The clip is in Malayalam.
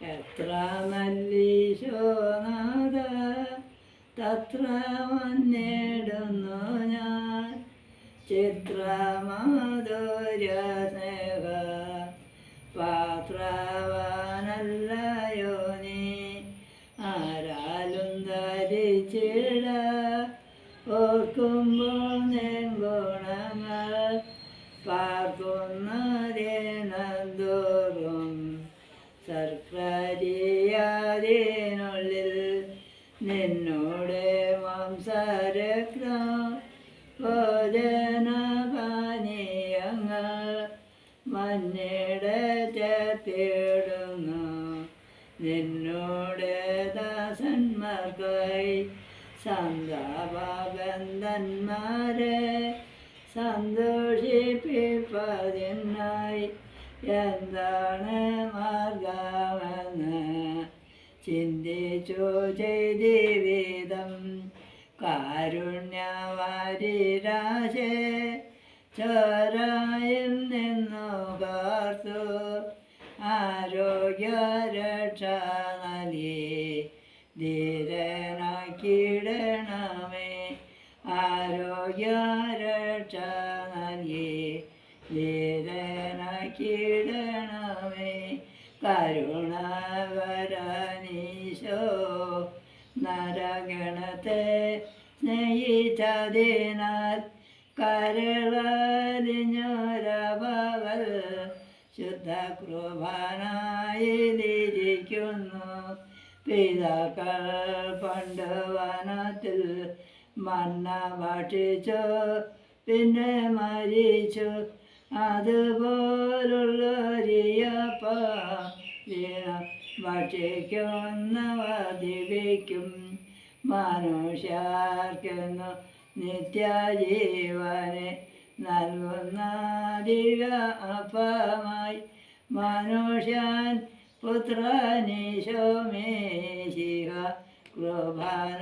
എത്ര നല്ലീശോനാഥ തത്ര വന്നിടുന്നു ഞാൻ. ചിത്രമാധുര്യ സ്നേഹ പാത്രവാനല്ലയോ നീ? ആരാലും ധരിച്ചിട ഓർക്കുമ്പോൾ സർക്കരിയാതിനുള്ളിൽ നിന്നോട് മാംസരക്തം ഭോജനപാനീയങ്ങൾ മഞ്ഞയുടെ ചേർത്തിടുന്നു നിന്നോട് ദാസന്മാർക്കായി സന്താപന്ധന്മാരെ സന്തോഷിപ്പിപ്പതിനായി എന്താണ് മാർഗമെന്ന് ചിന്തിച്ചു ചെയ്തിവിധം കാരുണ്യവാരിരാശേ ചോരായിൽ നിന്നു കാർത്തു ആരോഗ്യരക്ഷ നൽകി ധീരനാക്കിയിടണമേ ആരോഗ്യരക്ഷ നൽകി ധീരനാക്കിയിടണമേ കരുണവരനീശോ നരഗണത്തെ സ്നേഹിച്ചതിനാൽ കരളലിഞ്ഞൊരവൽ ശുദ്ധ കൃപനായിലിരിക്കുന്നു പിതാക്കൾ പണ്ട് വനത്തിൽ മണ്ണ ഭക്ഷിച്ചു പിന്നെ മരിച്ചു. അതുപോലുള്ളൊരിയപ്പ ഭക്ഷിക്കുന്നവർ ദിവിക്കും മനുഷ്യർക്കുന്നു നിത്യജീവനെ നൽകുന്ന ദിവ്യ അപ്പമായി മനുഷ്യൻ പുത്രനീശോമേശിക കൃപനായിരിക്കുന്നു